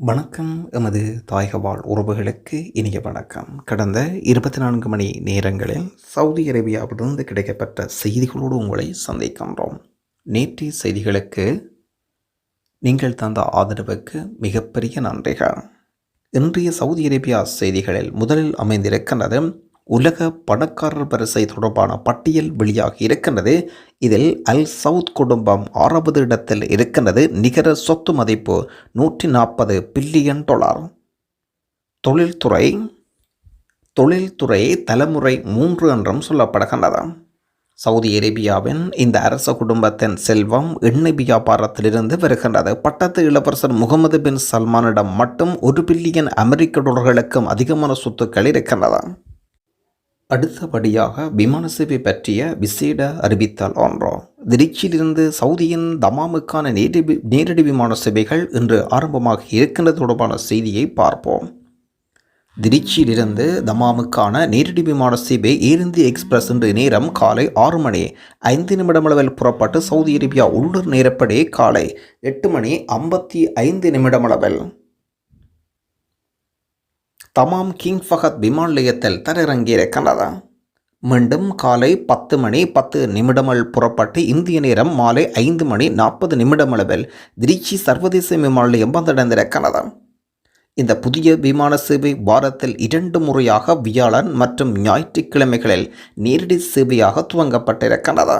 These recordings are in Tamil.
வணக்கம். எமது தாயகவாழ் உறவுகளுக்கு இனிய வணக்கம். கடந்த இருபத்தி நான்கு மணி நேரங்களில் சவுதி அரேபியாவிலிருந்து கிடைக்கப்பட்ட செய்திகளோடு உங்களை சந்திக்கின்றோம். நேற்றைய செய்திகளுக்கு நீங்கள் தந்த ஆதரவுக்கு மிகப்பெரிய நன்றிகள். இன்றைய சவுதி அரேபியா செய்திகளில் முதலில் அமைந்திருக்கின்றது உலக பணக்காரர் வரிசை தொடர்பான பட்டியல் வெளியாகி இருக்கின்றது. இதில் அல் சவுத் குடும்பம் ஆறாவது இடத்தில் இருக்கின்றது. நிகர சொத்து மதிப்பு நூற்றி நாற்பது பில்லியன் டாலர். தொழில்துறை தொழில்துறை தலைமுறை மூன்று என்றும் சொல்லப்படுகின்றது. சவுதி அரேபியாவின் இந்த அரச குடும்பத்தின் செல்வம் எண்ணெய் வியாபாரத்திலிருந்து வருகின்றது. பட்டத்து இளவரசர் முகமது பின் சல்மானிடம் மட்டும் ஒரு பில்லியன் அமெரிக்க டாலர்களுக்கும் அதிகமான சொத்துக்கள் இருக்கின்றன. அடுத்தபடியாக விமான சேவை பற்றிய விசேட அறிவித்தல் ஒன்றோ. திருச்சியிலிருந்து சவுதியின் தமாமுக்கான நேரடி நேரடி விமான சேவைகள் இன்று ஆரம்பமாக இருக்கின்றது தொடர்பான செய்தியை பார்ப்போம். திருச்சியிலிருந்து தமாமுக்கான நேரடி விமான சேவை ஏர் இந்திய எக்ஸ்பிரஸ் இன்று நேரம் காலை ஆறு மணி. ஐந்து நிமிடமளவில் புறப்பட்டு சவுதி அரேபியா உள்ளூர் நேரப்படி காலை எட்டு மணி ஐம்பத்தி ஐந்து நிமிடமளவில். தமாம் கிங் ஃபஹத் விமான நிலையத்தில் தரையிறங்கியிருக்கின்றது மீண்டும் காலை பத்து மணி பத்து நிமிடங்கள் புறப்பட்டு இந்திய நேரம் மாலை ஐந்து மணி நாற்பது நிமிடமளவில் திருச்சி சர்வதேச விமான நிலையம் வந்தடைந்திருக்கிறது இந்த புதிய விமான சேவை வாரத்தில் இரண்டு முறையாக வியாழன் மற்றும் ஞாயிற்றுக்கிழமைகளில் நேரடி சேவையாக துவங்கப்பட்டிருக்கிறது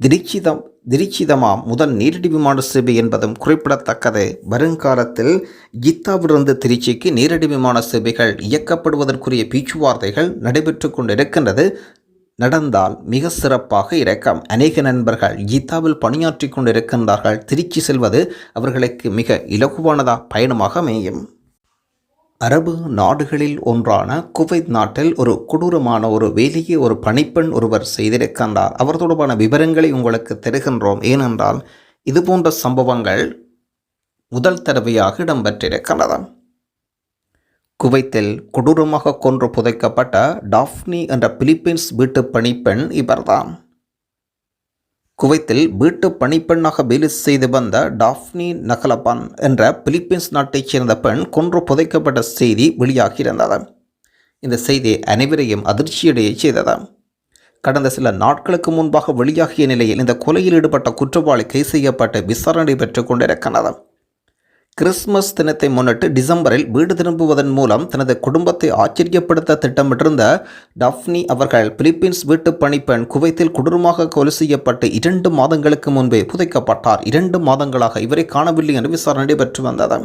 திருச்சிதம் திருச்சிதமா முதல் நேரடி விமான சேவை என்பதும் குறிப்பிடத்தக்கது. வருங்காலத்தில் ஜித்தாவிலிருந்து திருச்சிக்கு நேரடி விமான சேவைகள் இயக்கப்படுவதற்குரிய பேச்சுவார்த்தைகள் நடைபெற்று கொண்டிருக்கின்றது. நடந்தால் மிக சிறப்பாக இருக்கும். அநேக நண்பர்கள் ஜித்தாவில் பணியாற்றி கொண்டிருக்கின்றார்கள். திருச்சி செல்வது அவர்களுக்கு மிக இலகுவானதாக பயணமாக அமையும். அரபு நாடுகளில் ஒன்றான குவைத் நாட்டில் ஒரு கொடூரமான ஒரு வேலையை ஒரு பணிப்பெண் ஒருவர் செய்திருக்கின்றார். அவர் தொடர்பான விவரங்களை உங்களுக்கு தருகின்றோம். ஏனென்றால் இதுபோன்ற சம்பவங்கள் முதல் தடவையாக இடம்பெற்றிருக்கின்றது குவைத்தில் கொடூரமாக கொன்று புதைக்கப்பட்ட டாஃப்னி என்ற பிலிப்பீன்ஸ் வீட்டு பணிப்பெண் இவர்தான். குவைத்தில் வீட்டு பணிப்பெண்ணாக வேலை செய்து வந்த டாஃப்னி நகலபான் என்ற பிலிப்பீன்ஸ் நாட்டைச் சேர்ந்த பெண் கொன்று புதைக்கப்பட்ட செய்தி வெளியாகியிருந்தது. இந்த செய்தி அனைவரையும் அதிர்ச்சியடைய செய்தது. கடந்த சில நாட்களுக்கு முன்பாக வெளியாகிய நிலையில் இந்த கொலையில் ஈடுபட்ட குற்றவாளி கைது செய்யப்பட்டு விசாரணை பெற்றுக் கொண்டிருக்கிறது கிறிஸ்துமஸ் தினத்தை முன்னிட்டு டிசம்பரில் வீடு திரும்புவதன் மூலம் தனது குடும்பத்தை ஆச்சரியப்படுத்த திட்டமிட்டிருந்த டஃப்னி அவர்கள் பிலிப்பீன்ஸ் வீட்டு பணிப்பெண் குவைத்தில் கொடூரமாக கொலை செய்யப்பட்டு இரண்டு மாதங்களுக்கு முன்பே புதைக்கப்பட்டார். இரண்டு மாதங்களாக இவரை காணவில்லை என்று விசாரணை நடைபெற்று வந்தது.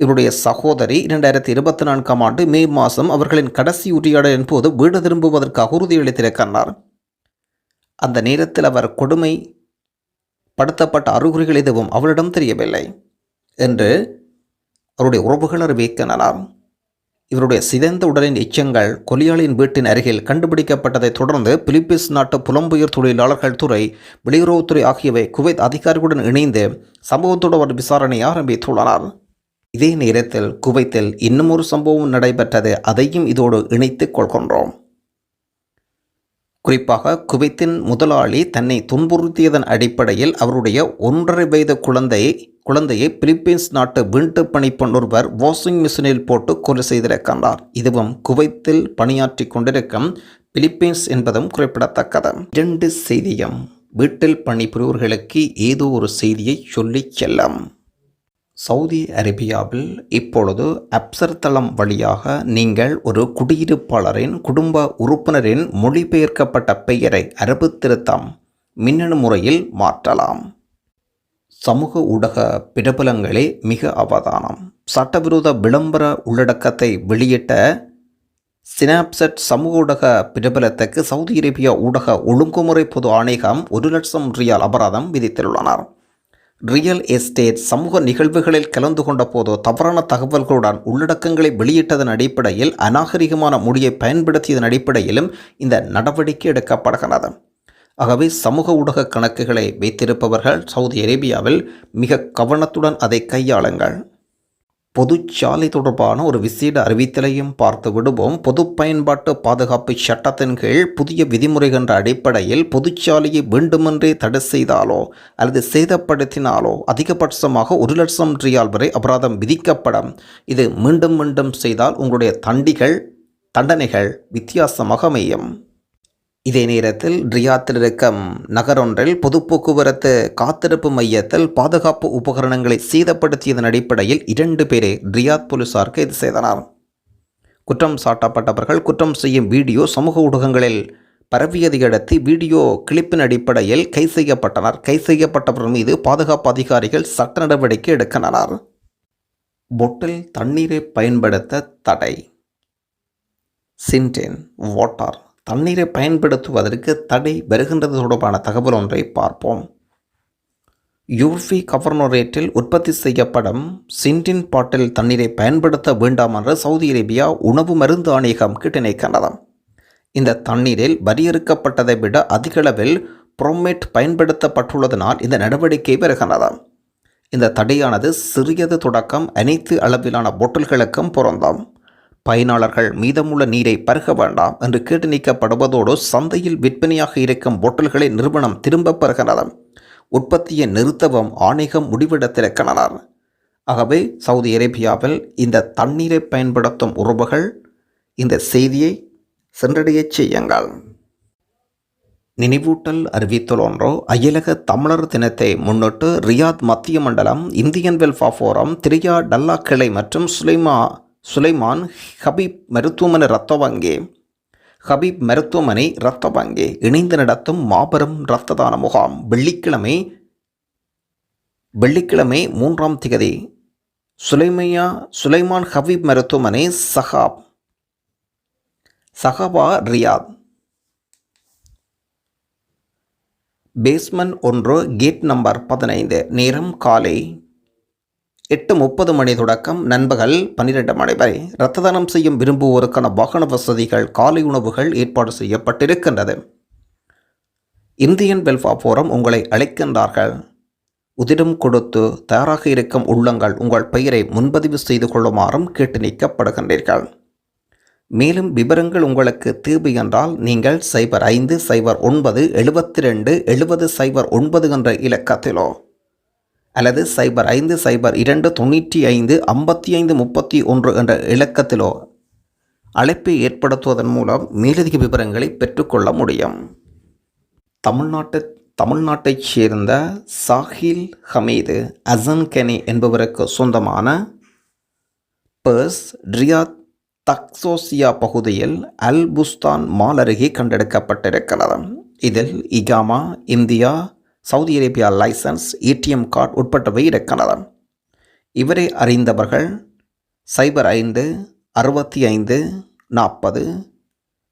இவருடைய சகோதரி இரண்டாயிரத்தி இருபத்தி நான்காம் ஆண்டு மே மாதம் அவர்களின் கடைசி உரையாடலின் போது வீடு திரும்புவதற்காக உறுதியளித்திருக்கிறார் அந்த நேரத்தில் அவர் கொடுமை படுத்தப்பட்ட அறிகுறிகள் எதுவும் அவளிடம் தெரியவில்லை. என்று அவருடைய உறவுகளர் அறிவிக்கின்றனர் இவருடைய சிதைந்த உடலின் எச்சங்கள் கொலியாளியின் வீட்டின் அருகில் கண்டுபிடிக்கப்பட்டதைத் தொடர்ந்து பிலிப்பீன்ஸ் நாட்டு புலம்பெயர் தொழிலாளர்கள் துறை வெளியுறவுத்துறை ஆகியவை குவைத் அதிகாரிகளுடன் இணைந்து சம்பவத்தோடு அவர் விசாரணை ஆரம்பித்துள்ளனர். இதே நேரத்தில் குவைத்தில் இன்னும் ஒரு சம்பவம் நடைபெற்றது. அதையும் இதோடு இணைத்துக் கொள்கின்றோம். குறிப்பாக குவைத்தின் முதலாளி தன்னை துன்புறுத்தியதன் அடிப்படையில் அவருடைய ஒன்றரை வயது குழந்தையை குழந்தையை பிலிப்பீன்ஸ் நாட்டு வீட்டு பணிப்பெண் ஒருவர் வாஷிங் மிஷினில் போட்டு கொலை செய்திருக்கின்றார் இதுவும் குவைத்தில் பணியாற்றி கொண்டிருக்கும் பிலிப்பீன்ஸ் என்பதும் குறிப்பிடத்தக்கது. இரண்டு செய்தியும். வீட்டில் பணிபுரிவர்களுக்கு ஏதோ ஒரு செய்தியை சொல்லிச் செல்லும். சவுதி அரேபியாவில் இப்பொழுது அப்சர் தளம் வழியாக நீங்கள் ஒரு குடியிருப்பாளரின் குடும்ப உறுப்பினரின் மொழிபெயர்க்கப்பட்ட பெயரை அரபு திருத்தம் மின்னணு முறையில் மாற்றலாம். சமூக ஊடக பிரபலங்களே மிக அவதானம். சட்டவிரோத விளம்பர உள்ளடக்கத்தை வெளியிட்ட சினாப்செட் சமூக ஊடக பிரபலத்துக்கு சவுதி அரேபியா ஊடக ஒழுங்குமுறை பொது ஆணையகம் ஒரு லட்சம் ரியால் அபராதம் விதித்துள்ளனர். ரியல் எஸ்டேட் சமூக நிகழ்வுகளில் கலந்து கொண்ட போதோ தவறான தகவல்களுடன் உள்ளடக்கங்களை வெளியிட்டதன் அடிப்படையில் அநாகரிகமான மொழியை பயன்படுத்தியதன் அடிப்படையிலும் இந்த நடவடிக்கை எடுக்கப்படுகிறது. ஆகவே சமூக ஊடக கணக்குகளை வைத்திருப்பவர்கள் சவுதி அரேபியாவில் மிக கவனத்துடன் அதை கையாளுங்கள். பொதுச்சாலை தொடர்பான ஒரு விசேட அறிவித்தலையும் பார்த்து விடுவோம். பொது பயன்பாட்டு பாதுகாப்பு சட்டத்தின் கீழ் புதிய விதிமுறைகின்ற என்ற அடிப்படையில் பொதுச்சாலையை வேண்டுமென்றே தடை செய்தாலோ அல்லது சேதப்படுத்தினாலோ அதிகபட்சமாக ஒரு லட்சம் ரியால் வரை அபராதம் விதிக்கப்படும். இது மீண்டும் மீண்டும் செய்தால் உங்களுடைய தண்டிகள் தண்டனைகள் வித்தியாசமாக அமையும். இதே நேரத்தில் ரியாத்தில் இருக்கும் நகரொன்றில் பொது போக்குவரத்து காத்திருப்பு மையத்தில் பாதுகாப்பு உபகரணங்களை சீதப்படுத்தியதன் அடிப்படையில் இரண்டு பேரை ரியாத் போலீசார் கைது செய்தனர். குற்றம் சாட்டப்பட்டவர்கள் குற்றம் செய்யும் வீடியோ சமூக ஊடகங்களில் பரவியதை அடுத்து வீடியோ கிளிப்பின் அடிப்படையில் கை செய்யப்பட்டனர். கை செய்யப்பட்டவர் மீது பாதுகாப்பு அதிகாரிகள் சட்ட நடவடிக்கை எடுக்கின்றனர். பொட்டில் தண்ணீரை பயன்படுத்த தடை. சின்டென் வாட்டர். தண்ணீரை பயன்படுத்துவதற்கு தடை வருகின்றது தொடர்பான தகவல் ஒன்றை பார்ப்போம். யூஃபி கவர்னரேட்டில் உற்பத்தி செய்யப்படும் சிண்டின் பாட்டில் தண்ணீரை பயன்படுத்த வேண்டாம் என்று சவுதி அரேபியா உணவு மருந்து ஆணையகம் கிட்டிணைக்கின்றது இந்த தண்ணீரில் வரையறுக்கப்பட்டதை விட அதிகளவில் புரோமேட் பயன்படுத்தப்பட்டுள்ளதனால் இந்த நடவடிக்கை வருகின்றது இந்த தடையானது சிறியது தொடக்கம் அனைத்து அளவிலான பொட்டல்களுக்கும் பொருந்தும். பயனாளர்கள் மீதமுள்ள நீரை பருக வேண்டாம் என்று கேட்டு நீக்கப்படுவதோடு சந்தையில் விற்பனையாக இருக்கும் பொட்டல்களை நிறுவனம் திரும்ப பெறுகிறது. உற்பத்தியை நிறுத்தவும் ஆணையம் முடிவெடுத்திருக்கின்றனர் ஆகவே சவுதி அரேபியாவில் இந்த தண்ணீரை பயன்படுத்தும் உறவுகள் இந்த செய்தியை சென்றடையச் செய்யுங்கள். நினைவூட்டல் அறிவித்தல் ஒன்றோ அயலக தமிழர் தினத்தை முன்னிட்டு ரியாத் மத்திய மண்டலம் இந்தியன் வெல்ஃபா ஃபோரம் திரியா டல்லா கிளை மற்றும் சுலைமா சுலைமான் ஹபீப் மருத்துவமனை இரத்த வங்கே ஹபீப் மருத்துவமனை இரத்த வங்கே இணைந்து நடத்தும் மாபெரும் இரத்த தான முகாம் வெள்ளிக்கிழமை வெள்ளிக்கிழமை மூன்றாம் திகதி சுலைமையா சுலைமான் ஹபீப் மருத்துவமனை சஹாப் சஹாபா ரியாத். பேஸ்மெண்ட் ஒன்று கேட் நம்பர் பதினைந்து நேரம் காலை எட்டு முப்பது மணி தொடக்கம் நண்பகல் பன்னிரெண்டு மணி வரை இரத்த தானம் செய்யும் விரும்புவோருக்கான வாகன வசதிகள் காலை உணவுகள் ஏற்பாடு செய்யப்பட்டிருக்கின்றது. இந்தியன் வெல்ஃபா ஃபோரம் உங்களை அழைக்கின்றார்கள். உதிரம் கொடுத்து தயாராக இருக்கும் உள்ளங்கள் உங்கள் பெயரை முன்பதிவு செய்து கொள்ளுமாறும் கேட்டு நீக்கப்படுகின்றீர்கள். மேலும் விவரங்கள் உங்களுக்கு தேவை என்றால் நீங்கள் சைபர் ஐந்து சைபர் ஒன்பது எழுபத்தி ரெண்டு எழுபது சைபர் ஒன்பது என்ற இலக்கத்திலோ அல்லது சைபர் ஐந்து சைபர் இரண்டு தொண்ணூற்றி ஐந்து ஐம்பத்தி ஐந்து முப்பத்தி ஒன்று என்ற இலக்கத்திலோ அழைப்பை ஏற்படுத்துவதன் மூலம் மேலதிக விவரங்களை பெற்றுக்கொள்ள முடியும். தமிழ்நாட்டு தமிழ்நாட்டைச் சேர்ந்த சாஹில் ஹமீது அசன் கெனி என்பவருக்கு சொந்தமான பர்ஸ் ரியாத் தக்சோசியா பகுதியில் அல் புஸ்தான் மால் அருகே கண்டெடுக்கப்பட்டிருக்கிறது. இதில் இகாமா India Saudi Arabia licence ATM card உட்பட்டவை இருக்கிறது இவரை அறிந்தவர்கள் சைபர் ஐந்து அறுபத்தி ஐந்து நாற்பது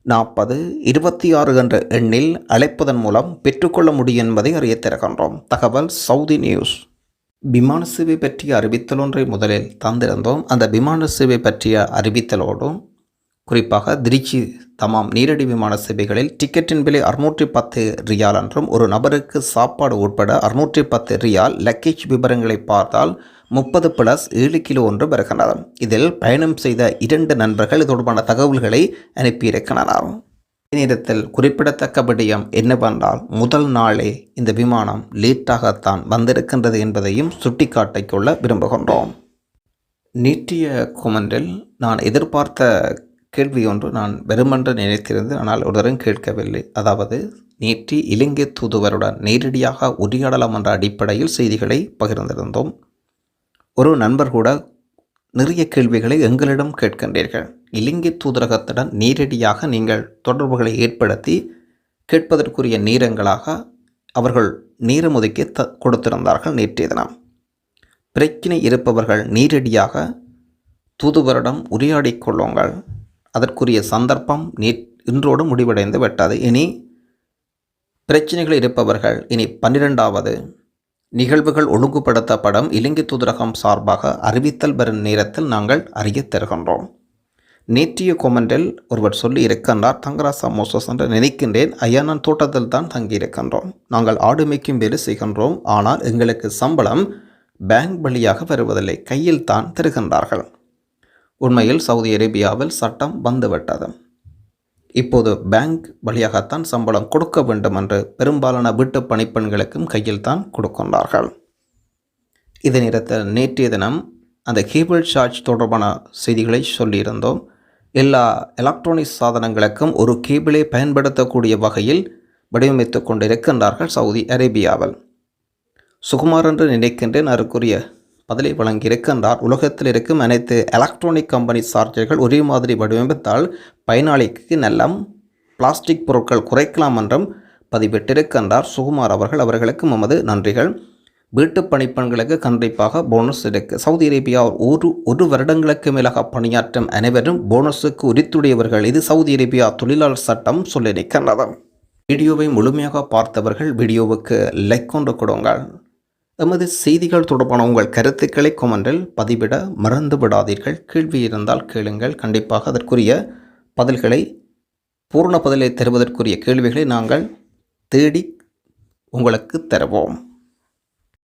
நாற்பது இருபத்தி ஆறு என்ற எண்ணில் அழைப்பதன் மூலம் பெற்றுக்கொள்ள முடியும் என்பதை அறியத்திருக்கின்றோம். தகவல் சவுதி நியூஸ். விமான சேவை பற்றிய அறிவித்தல் ஒன்றை முதலில் தந்திருந்தோம். அந்த விமான சேவை பற்றிய அறிவித்தலோடும் குறிப்பாக திருச்சி தமாம் நீரடி விமான சேவைகளில் டிக்கெட்டின் விலை அறுநூற்றி பத்து ரியால் என்றும் ஒரு நபருக்கு சாப்பாடு உட்பட அறுநூற்றி பத்து ரியால் லக்கேஜ் விவரங்களை பார்த்தால் முப்பது பிளஸ் ஏழு கிலோ ஒன்று வருகின்றன இதில் பயணம் செய்த இரண்டு நண்பர்கள் இது தொடர்பான தகவல்களை அனுப்பியிருக்கின்றனர். நேரத்தில் குறிப்பிடத்தக்க விடயம் என்னவென்றால் முதல் நாளே இந்த விமானம் லேட்டாகத்தான் வந்திருக்கின்றது என்பதையும் சுட்டிக்காட்டிக் கொள்ள விரும்புகின்றோம். நீட்டிய குமண்டில் நான் எதிர்பார்த்த கேள்வி ஒன்று நான் வெறுமென்று நினைத்திருந்து ஆனால் ஒருவரும் கேட்கவில்லை. அதாவது நேற்று இலங்கை தூதுவருடன் நேரடியாக உரையாடலாம் என்ற அடிப்படையில் செய்திகளை பகிர்ந்திருந்தோம். ஒரு நண்பர் கூட நிறைய கேள்விகளை எங்களிடம் கேட்கின்றீர்கள். இலங்கை தூதரகத்துடன் நேரடியாக நீங்கள் தொடர்புகளை ஏற்படுத்தி கேட்பதற்குரிய நேரங்களாக அவர்கள் நேரம் ஒதுக்கி த கொடுத்திருந்தார்கள் நேற்றைய தினம். பிரச்சினை இருப்பவர்கள் நேரடியாக தூதுவரிடம் உரையாடிக் கொள்ளுங்கள். அதற்குரிய சந்தர்ப்பம் நீ இன்றோடு முடிவடைந்து விட்டது. இனி பிரச்சனைகள் இருப்பவர்கள் இனி பன்னிரெண்டாவது நிகழ்வுகள் ஒழுங்குபடுத்தப்படும் இலங்கை தூதரகம் சார்பாக அறிவித்தல் பெறும் நேரத்தில் நாங்கள் அறியத் தருகின்றோம். நேற்றைய கொமெண்டில் ஒருவர் சொல்லி இருக்கின்றார் தங்கராசா மோசஸ் என்று நினைக்கின்றேன் ஐயா நான் தோட்டத்தில் தான் தங்கியிருக்கின்றோம். நாங்கள் ஆடு மேய்க்கும் வேலை செய்கின்றோம் ஆனால் எங்களுக்கு சம்பளம் பேங்க் வழியாக வருவதில்லை கையில் தான் தருகின்றார்கள். உண்மையில் சவுதி அரேபியாவில் சட்டம் வந்துவிட்டது இப்போது பேங்க் வழியாகத்தான் சம்பளம் கொடுக்க வேண்டும் என்று பெரும்பாலான வீட்டு பணிப்பெண்களுக்கும் கையில் தான் கொடுக்கின்றார்கள். இதே நேரத்தில் நேற்றைய தினம் அந்த கேபிள் சார்ஜ் தொடர்பான செய்திகளை சொல்லியிருந்தோம். எல்லா எலக்ட்ரானிக் சாதனங்களுக்கும் ஒரு கேபிளை பயன்படுத்தக்கூடிய வகையில் வடிவமைத்து கொண்டிருக்கின்றார்கள் சவுதி அரேபியாவில். சுகுமார் என்று நினைக்கின்றேன் அதற்குரிய பதிலை வழங்கியிருக்கின்றார். உலகத்தில் இருக்கும் அனைத்து எலக்ட்ரானிக் கம்பெனி சார்ஜர்கள் ஒரே மாதிரி வடிவமைத்தால் பயனாளிக்கு நல்ல பிளாஸ்டிக் பொருட்கள் குறைக்கலாம் என்றும் பதிவிட்டிருக்கின்றார். சுகுமார் அவர்கள் அவர்களுக்கு நமது நன்றிகள். வீட்டு பணிப்பெண்களுக்கு கண்டிப்பாக போனஸ் இருக்கு. சவுதி அரேபியா ஒரு ஒரு வருடங்களுக்கு மேலாக பணியாற்றும் அனைவரும் போனஸுக்கு உரித்துடையவர்கள். இது சவுதி அரேபியா தொழிலாளர் சட்டம் சொல்லியிருக்கின்றது. வீடியோவை முழுமையாக பார்த்தவர்கள் வீடியோவுக்கு லைக் கொண்டு கொடுங்கள். எமது செய்திகள் தொடர்பான உங்கள் கருத்துக்களை கொமெண்டில் பதிவிட மறந்து விடாதீர்கள் கேள்வி இருந்தால் கேளுங்கள். கண்டிப்பாக அதற்குரிய பதில்களை பூர்ண பதிலை தருவதற்குரிய கேள்விகளை நாங்கள் தேடி உங்களுக்கு தருவோம்.